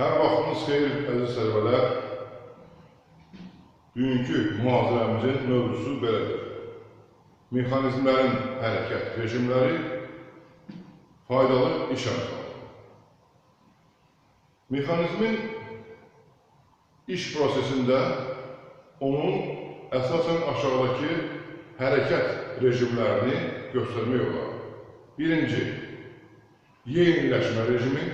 Hər vaxtınız xeyir, əziz sərvələr. Bugünkü mühazirəmizin mövzusu belədir. Mexanizmlərin hərəkət rejimləri, faydalı iş əmsalı. Mexanizmin iş prosesində onun əsasən aşağıdakı hərəkət rejimlərini göstərmək olar. Birinci, yeniləşmə rejimi.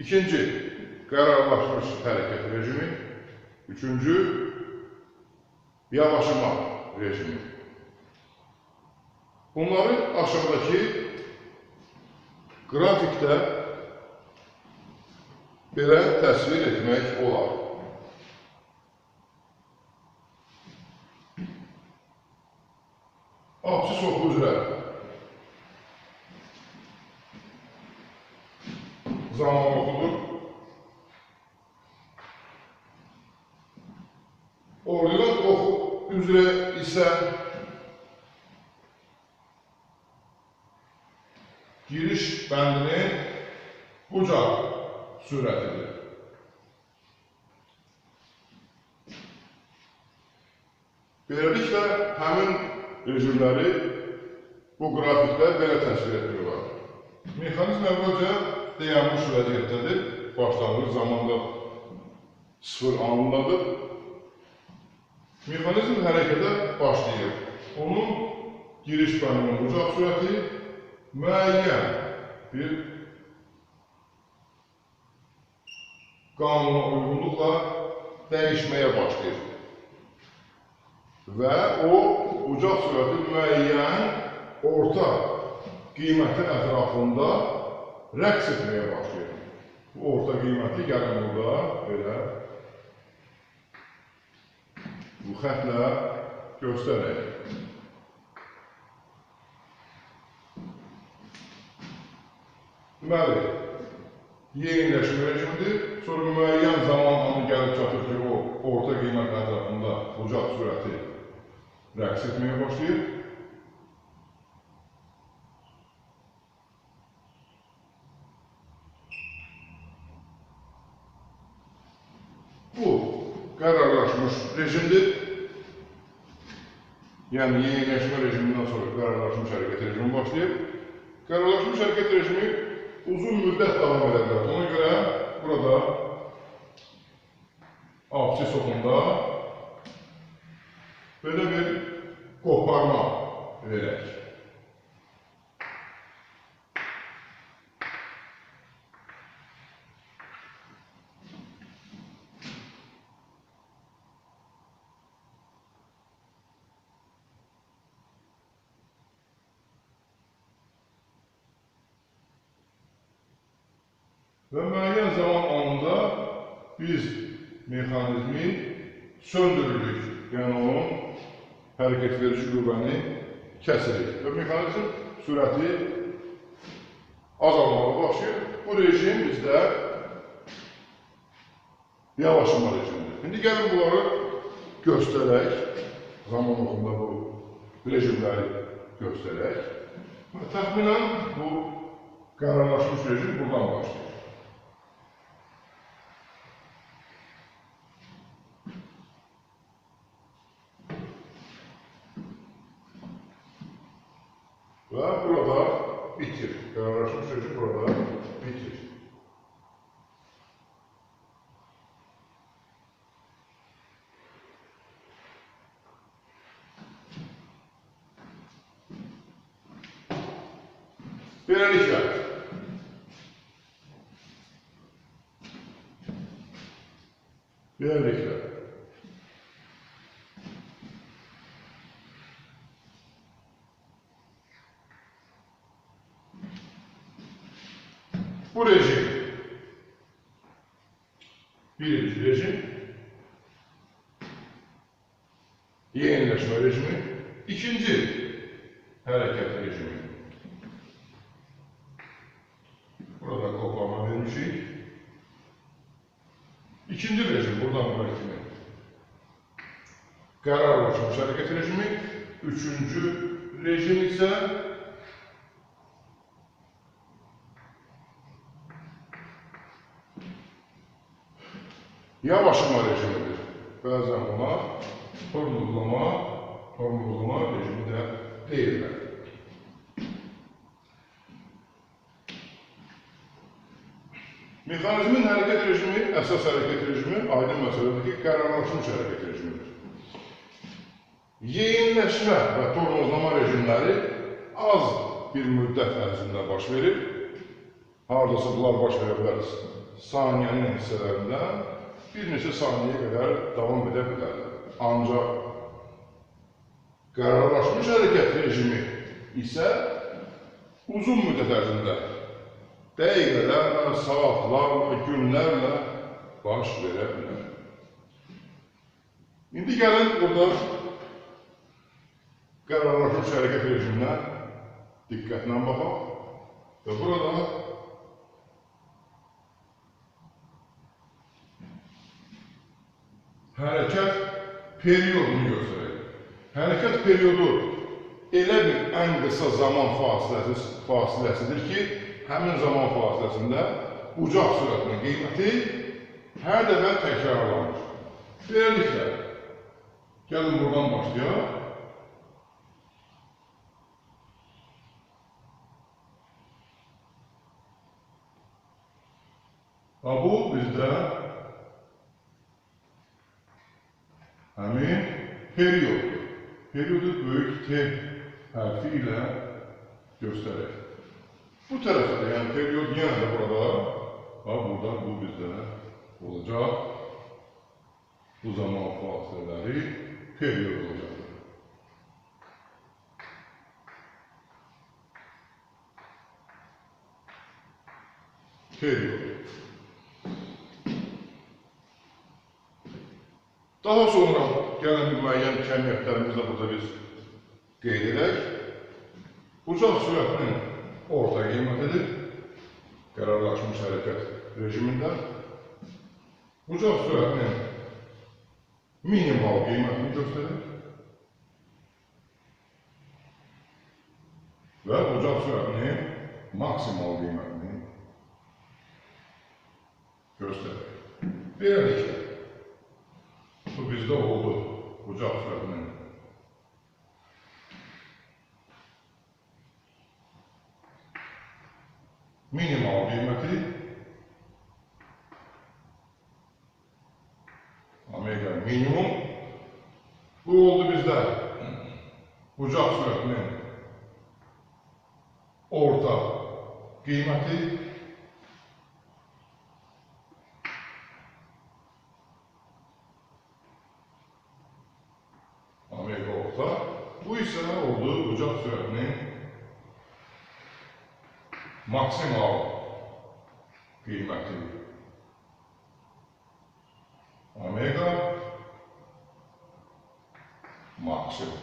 İkinci, qərarlaşmış hərəkət rejimi. Üçüncü, yavaşıma rejimi. Bunları aşağıdakı qrafikdə belə təsvir etmək olar. Absis oxu üzrə zaman oxudur. Ordinat oxu üzrə isə giriş bəndinin bucaq sürətidir. Beləliklə, həmin rejimləri bu qrafikdə belə təsvir etmək. Mexanizm əvvəlcə dayanmış vəziyyətdədir. Başlanğıc zamanda sıfır anındadır. Mexanizm hərəkətə başlayır. Onun giriş bəndinin bucaq sürəti müəyyən bir qanuna uyğunluqla dəyişməyə başlayır. Və o bucaq sürəti müəyyən orta qiymətin ətrafında rəqs etməyə başlayır. Bu orta qiyməti gəlin burada belə bu xətlə göstərək. Deməli, yeniləşmə rejimidir. Sonra müəyyən zaman anı gəlib çatır ki, o orta qiymət ətrafında bucaq sürəti rəqs etməyə başlayır. Bu qərarlaşmış rejimdir. Yəni yeniləşmə rejimindən sonra qərarlaşmış hərəkət rejimi başlayır. Qərarlaşmış hərəkət rejimi uzun müddət davam edə bilər. Ona görə burada absis oxunda belə bir qoparma verək. Və müəyyən zaman anında biz mexanizmi söndürürük. Yəni onun hərəkət verici qüvvəni kəsirik. Və mexanizm sürəti azalmağa başlayır. Bu rejim bizdə yavaşlama rejimidir. İndi gəlin bunları göstərək. Zaman oxunda bu rejimləri göstərək. Və təxminən bu qərarlaşmış rejim buradan başlayır. Ve burada bitir. Yani şu sözü burada Bu rejim. Birinci rejim. Yenileşme rejimi. İkinci hareket rejimi. Burada koplama vermişik ikinci rejim buradan buraya kimi kararlaşmış hareket rejimi. Üçüncü rejim ise yavaşlama rejimidir. Bəzən buna tormozlama, tormozlama rejimi də deyirlər. Mexanizmin hərəkət rejimi, əsas hərəkət rejimi aydın məsələdir ki, qərarlaşmış hərəkət rejimidir. Yeyinləşmə və tormozlama rejimləri az bir müddət ərzində baş verir. Hardasa bunlar baş verə bilər saniyənin hissələrində bir neçə saniyəyə qədər davam edə bilərlər. Ancaq qərarlaşmış hərəkət rejimi isə uzun müddət ərzində dəqiqələrlə, saatlarla, günlərlə baş verə bilər. İndi gəlin burada qərarlaşmış hərəkət rejiminə diqqətlə baxaq və burada hərəkət periodunu göstərir. Hərəkət periodu elə bir ən qısa zaman fasiləsi, fasiləsidir ki, həmin zaman fasiləsində bucaq sürətinin qiyməti hər dəfə təkrarlanır. Beləliklə, gəlin buradan başlayaq. Ha, bu Amin. Periyot. Periyodu büyük T harfiyle gösterir. Bu tarafta yani periyot yanında burada. Ha burada bu bizde olacak. Bu zaman fasileleri periyot olacak. Period. Daha sonra gəlin müəyyən kəmiyyətlərimizi də burada biz qeyd edək. Bucaq sürətinin orta qiymətidir. Qərarlaşmış hərəkət rejimində. Bucaq sürətinin minimal qiymətini göstərir. Və bucaq sürətinin maksimal qiymətini göstərir. Beləliklə, günümüzde oldu. Hoca Afra'nın. Minimal kıymeti Amerika minimum. Bu oldu bizde. Hoca Afra'nın orta. Kıymeti. Sürətinin maksimal qiyməti omega maksimum.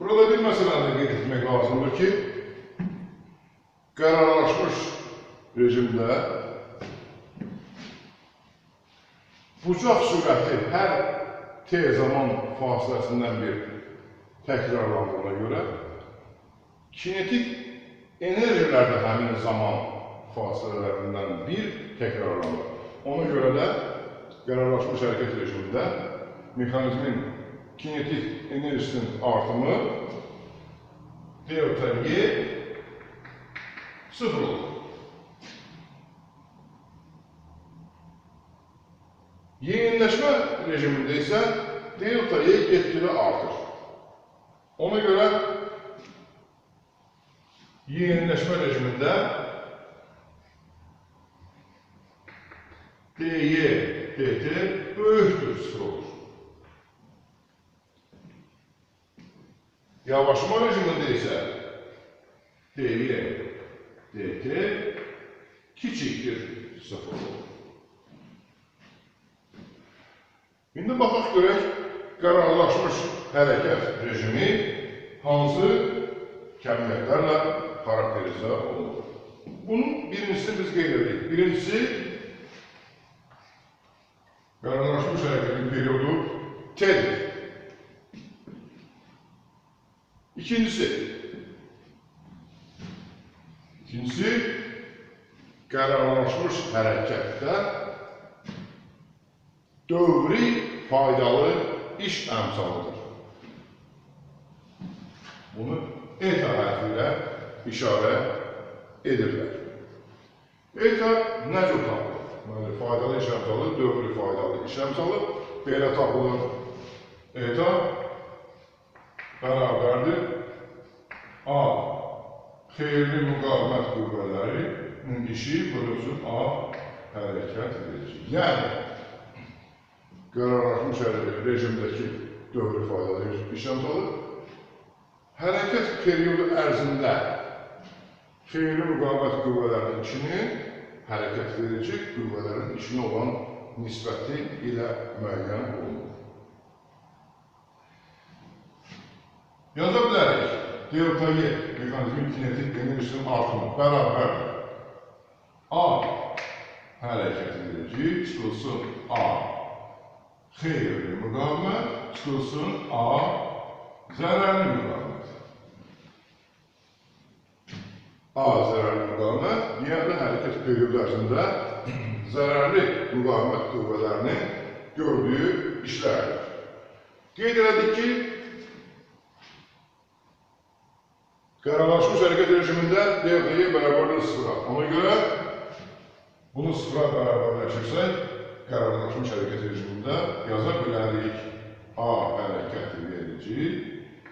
Burada bir məsələni qeyd etmək lazımdır ki, qərarlaşmış rejimdə bucaq sürəti hər t zaman fasiləsindən bir təkrarlandığına görə kinetik enerjilər də həmin zaman fasilələrindən bir təkrarlanır. Ona görə də qərarlaşmış hərəkət rejimində mexanizmin kinetik enerjisinin artımı Y sıfır olur. Yeniləşmə rejimində isə delta Y etkili artır. Ona görə yeniləşmə rejimində dy dt böyükdür sıfır olur. Yavaşlama rejimində isə dy dt kiçikdir sıfır olur. İndi baxaq görək qərarlaşmış hərəkət rejimi hansı kəmiyyətlərlə xarakterizə olunur. Bunun birincisini biz qeyd. Birincisi, qərarlaşmış hərəkətin periodu T'dir. İkincisi, ikincisi, qərarlaşmış hərəkətdə dövri faydalı iş əmsalıdır. Bunu eta hərfi ilə işarə edirlər. Eta cür tapılır? Deməli, faydalı iş əmsalı, dövri faydalı iş əmsalı belə tapılır. Eta bərabərdir A. Xeyirli müqavimət qüvvələrinin işi bölünsün A. Hərəkət edici. Yəni, qərarlaşmış rejimdəki dövri faydalı iş əmsalı hərəkət periodu ərzində xeyirli müqavimət qüvvələrinin işinin hərəkət verici qüvvələrin işinə olan nisbəti ilə müəyyən olunur. Yaza bilərik. Delta Y mexanizmin kinetik enerjisinin artımı bərabərdir. A hərəkət edici çıxılsın A xeyirli müqavimət çıxılsın A zərərli müqavimət. A zərərli müqavimət, yəni hərəkət periodu ərzində zərərli müqavimət qüvvələrinin gördüyü işlərdir. Qeyd ki, qərarlaşmış hərəkət rejimində Y bərabərdir sıfıra. Ona görə bunu sıfıra bərabərləşirsək, qərarlaşmış hərəkət rejimində yaza bilərik. A hərəkət verici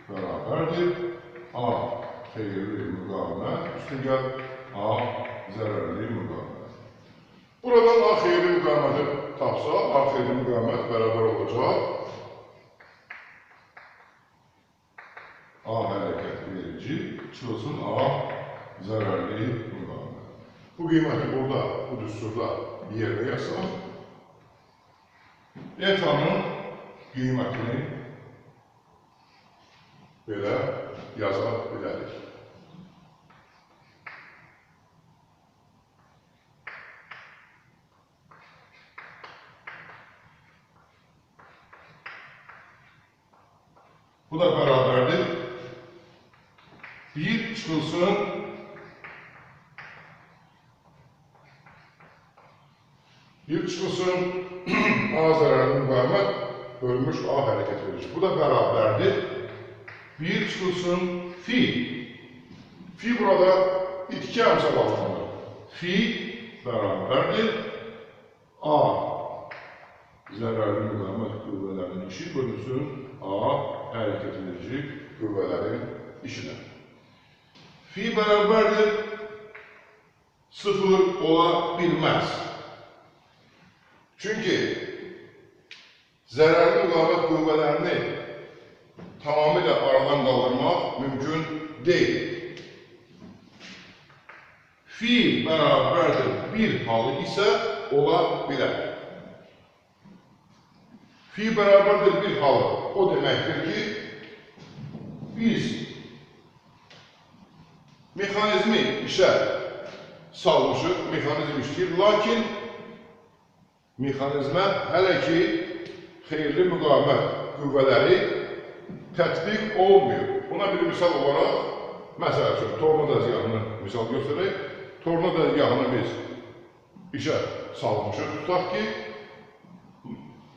bərabərdir. A hayırlıyım gana, üstüngel a zərərliyim gana. Buradan axiri müqaməti tapsa, axiri müqamət bərabər olacaq. A hərəkət verici, çıxılsın A zərərli müqamət. Bu qiyməti burada, bu düsturda bir yerdə yazsaq, etanın qiymətini belə yaza bilərik. Bu da beraberdir. Bir çıkılsın bir çıkılsın A zararlı mübahemet bölmüş A hareket verir. Bu da beraberdir. Bir çıkılsın fi. Fi burada itki emsal altında. Fi beraberdir. A zararlı mübahemet kuvvetlerinin işi bölüsün A hareketindeki kuvvelerin işine. Fi beraberdir, sıfır olabilmez. Çünkü zararlı kuvvet kuvvelerini tamamıyla aradan kaldırmak mümkün değil. Fi beraberdir bir halı ise olabilir. Fi beraberdir bir halı. O deməkdir ki, biz mexanizmi işə salmışıq, mexanizm işləyir, lakin mexanizmə hələ ki xeyirli müqavimət qüvvələri tətbiq olmuyor. Buna bir misal olaraq, məsəl üçün, torna dəzgahını misal göstərək. Torna dəzgahını biz işə salmışıq, tutaq ki,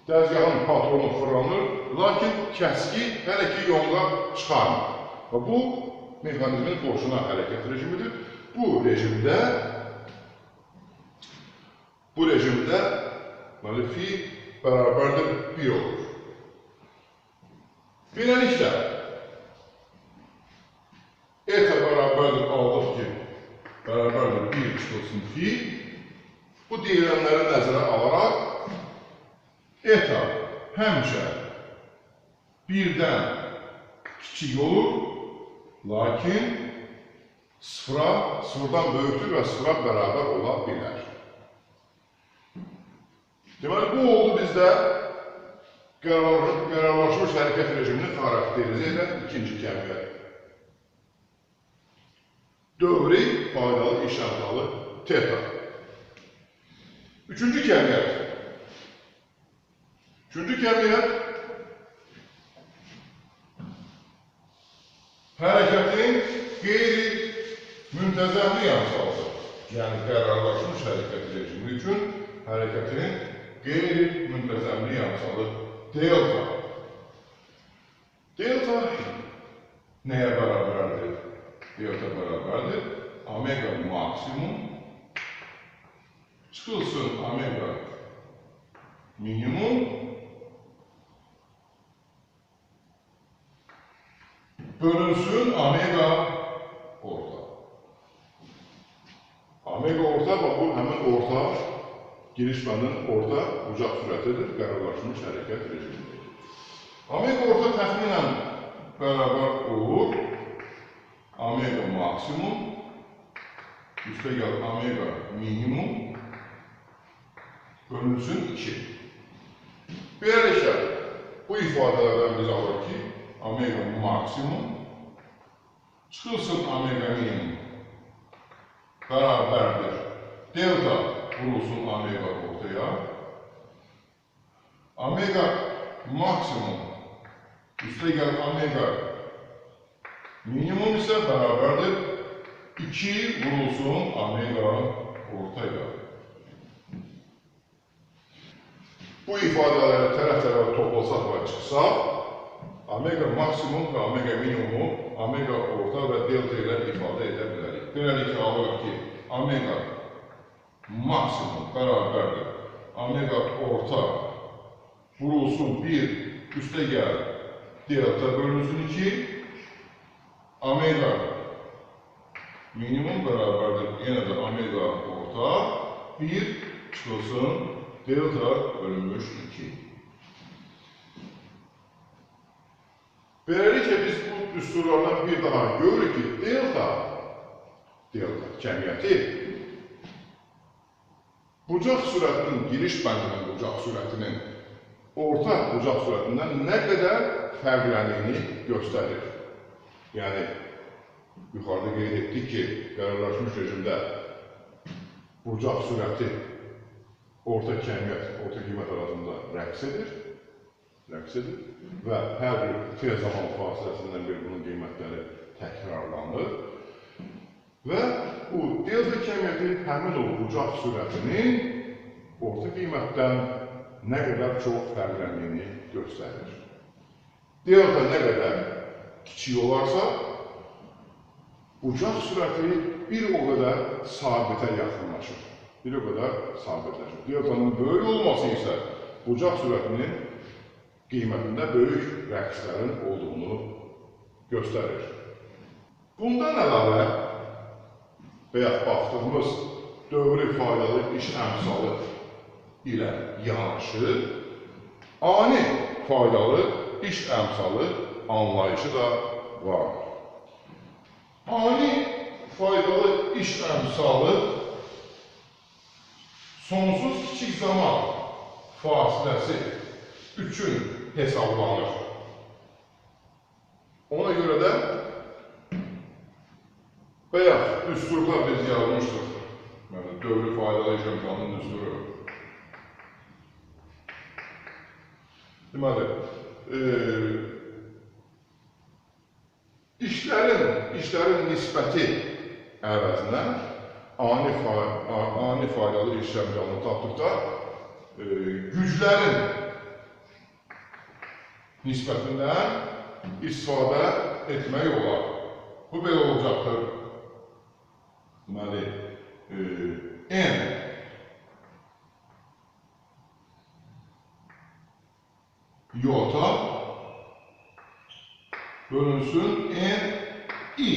dəzgahın patronu fırlanır, lakin kəski hələ ki yonqa çıxarmır. Və bu, mexanizmin boşuna hərəkət rejimidir. Bu rejimdə bu rejimdə deməli, fi bərabərdir 1 olur. Beləliklə, eta bərabərdir aldıq ki, bərabərdir 1 çıxılsın fi. Bu deyilənləri nəzərə alaraq, eta həmişə birdən kiçik olur, lakin sıfıra, sıfırdan böyükdür və sıfıra bərabər ola bilər. Deməli, bu oldu bizdə qərarlaşmış hərəkət rejimini xarakterizə edən ikinci kəmiyyət. Dövri faydalı iş əmsalı teta. Üçüncü kəmiyyət. Çocuk emniyet hareketin gayri müntezemli yansıması. Yani kararlaşmış hareketler için hareketinin gayri müntezemli yansımalı delta. Delta neye beraberdir? Delta beraberdir. Omega maksimum çıkılsın omega minimum bölünsün omega orta. Omega orta bax bu həmin orta giriş bəndinin orta bucaq sürətidir, qərarlaşmış hərəkət rejimidir. Omega orta təxminən bərabər olur omega maksimum üstəgəl omega minimum bölünsün 2. Beləliklə, bu ifadələrdən biz alırıq ki, omega maksimum çıkılsın omega minimum beraberdir. Delta vurulsun omega ortaya. Omega maksimum üste gel omega minimum ise beraberdir. 2 vurulsun omega ortaya. Bu ifadeleri taraf tarafa toplasak ve çıksak omega maksimum və omega minimumu omega orta və delta ilə ifadə edə bilərik. Beləliklə alırıq ki, omega maksimum bərabərdir. Omega orta vurulsun 1 üstə gəl delta bölünsün 2. Omega minimum bərabərdir. Yenə də omega orta 1 çıxılsın delta bölünmüş 2. Beləliklə biz bu düsturlardan bir daha görürük ki, delta, delta cəmiyyəti bucaq sürətinin giriş bəndinin bucaq sürətinin orta bucaq sürətindən nə qədər fərqləndiyini göstərir. Yəni, yuxarıda qeyd etdik ki, qərarlaşmış rejimdə bucaq sürəti orta cəmiyyət, orta qiymət arasında rəqs edir, rəqs edir və hər bir t zaman fasiləsindən bir bunun qiymətləri təkrarlanır və bu delta cəmiyyəti həmin o bucaq sürətinin orta qiymətdən nə qədər çox fərqləndiyini göstərir. Delta nə qədər kiçik olarsa, bucaq sürəti bir o qədər sabitə yaxınlaşır bir o qədər sabitləşir. Deltanın böyük olması isə bucaq sürətinin qiymətində böyük rəqslərin olduğunu göstərir. Bundan əlavə, bayaq baxdığımız dövrü faydalı iş əmsalı ilə yanaşı, ani faydalı iş əmsalı anlayışı da var. Ani faydalı iş əmsalı sonsuz kiçik zaman fasiləsi üçün hesaplanır. Ona göre de beyaz düsturlar biz yazmıştık. Yani dövlü faydalayacağım kanun düsturu. Şimdi hadi, e, işlerin, işlerin nispeti əvəzinə ani, fa ani faydalı işləmlərini tapdıqda e, güclərin nisbətindən istifadə etmək olar. Bu belə olacaqdır. Deməli, e, N yota bölünsün N I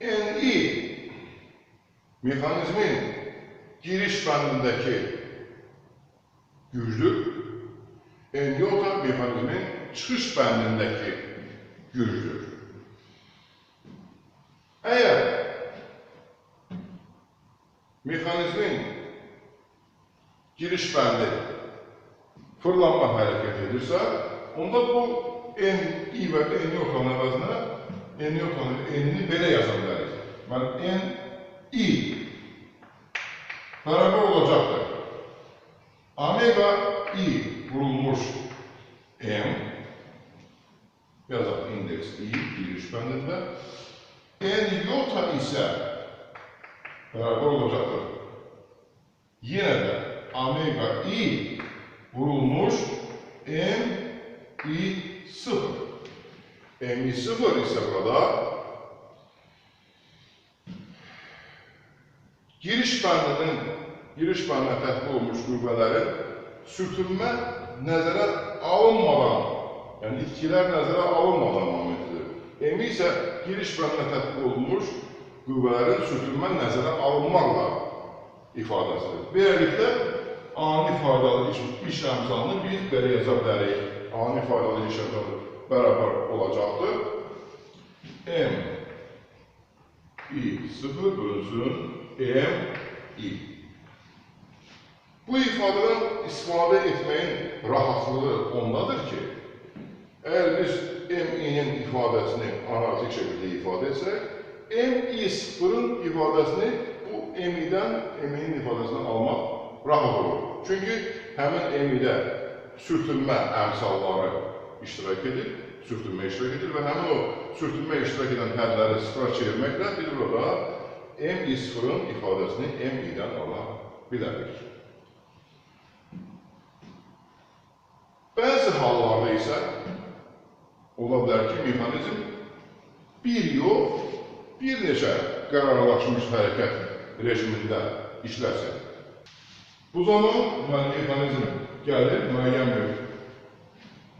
NI mexanizmin giriş bəndindəki güçlük Enyota mekanizmin çıkış bendindeki güçtür. Eğer mekanizmin giriş bendi fırlanma hareket edirsə, onda bu en i və en yoxdan əvəzinə en yoxdan enini belə yaza bilərik. Mən en i bərabər olacaqdır. Bəndində. n yota isə bərabər olacaqdır. Yine de omega i vurulmuş m i 0. m i 0 ise burada giriş bəndinin giriş bəndinə tətbiq olunmuş qüvvələrin sürtünmə nəzərə alınmadan, yəni itkilər nəzərə alınmadan momentdir. M isə giriş bəndinə tətbiq olunmuş qüvvələrin sürtünmə nəzərə alınmaqla ifadəsidir. Beləliklə, ani faydalı iş, iş əmsalını biz belə yaza bilərik. Ani faydalı iş əmsalı bərabər olacaqdır. M i 0 bölünsün M i. Bu ifadədən istifadə etməyin rahatlığı ondadır ki, əgər biz M-in ifadəsini analitik şəkildə ifadə etsək, M-i-0-ın ifadəsini bu M-dən M-in ifadəsini almaq rahat olur. Çünki həmin M-də sürtünmə əmsalları iştirak edir, sürtünmə iştirak edir və həmin o sürtünmə iştirak edən hədləri sıfıra çevirməklə biz burada M-i-0-ın ifadəsini M-dən ala bilərik. Bəzi hallarda isə ola bilər ki, mexanizm bir yox, bir neçə qərarlaşmış hərəkət rejimində işləsin. Bu zaman mexanizm gəlir, müəyyən bir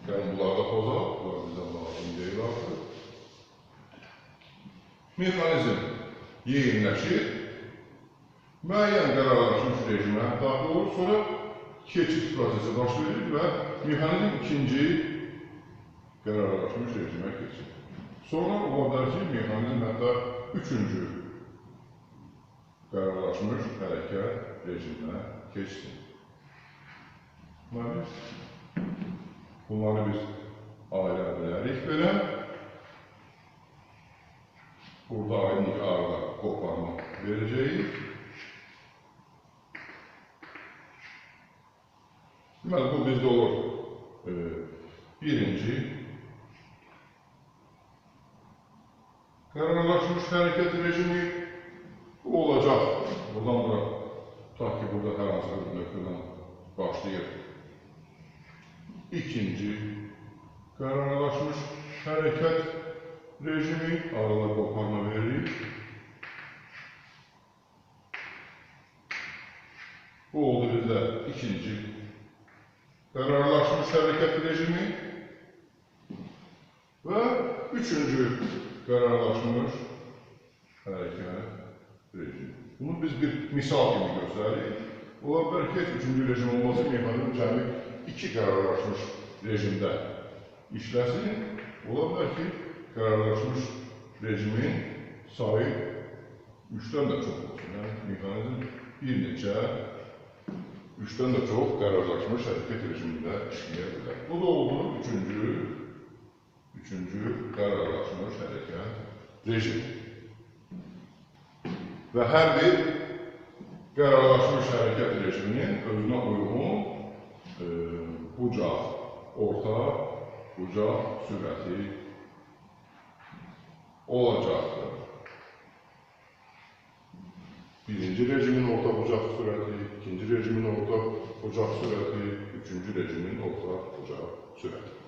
yəni bunlarda pozaq, bunlar bizə lazım deyil artıq. Mexanizm yeyinləşir, müəyyən qərarlaşmış rejimə daxil olur, sonra keçid prosesi baş verir və mexanizm ikinci kararlaşmış rejime geçildi. Sonra uvadarcı şey mexanizm hətta üçüncü kararlaşmış hərəkət rejiminə keçdi. Bunlar bunları biz ayrə bilərik belə, burada aynı arada qoparma verəcəyik. Deməli, bu bizdə olur ee, birinci qərarlaşmış hərəkət rejimi bu olacaq. Buradan bura, ta ki burada hər hansı bir nöqtədən başlayır. İkinci qərarlaşmış hərəkət rejimi arada qoparma veririk. Bu oldu bizdə ikinci qərarlaşmış hərəkət rejimi və üçüncü qərarlaşmış hərəkət rejimi. Bunu biz bir misal kimi göstəririk. Ola bilər ki, heç üçüncü rejim olması mexanizm cəmi iki qərarlaşmış rejimdə işləsin. Ola bilər ki, qərarlaşmış rejimin sayı üçdən də çox olsun. Yəni, mexanizm bir neçə üçdən də çox qərarlaşmış hərəkət rejimində işləyə bilər. Bu da oldu üçüncü, üçüncü qərarlaşmış hərəkət rejimi. Və hər bir qərarlaşmış hərəkət rejiminin özünə uyğun e, bucaq, orta, bucaq sürəti olacaqdır. Birinci rejimin orta bucaq sürəti, ikinci rejimin orta bucaq sürəti, üçüncü rejimin orta bucaq sürəti.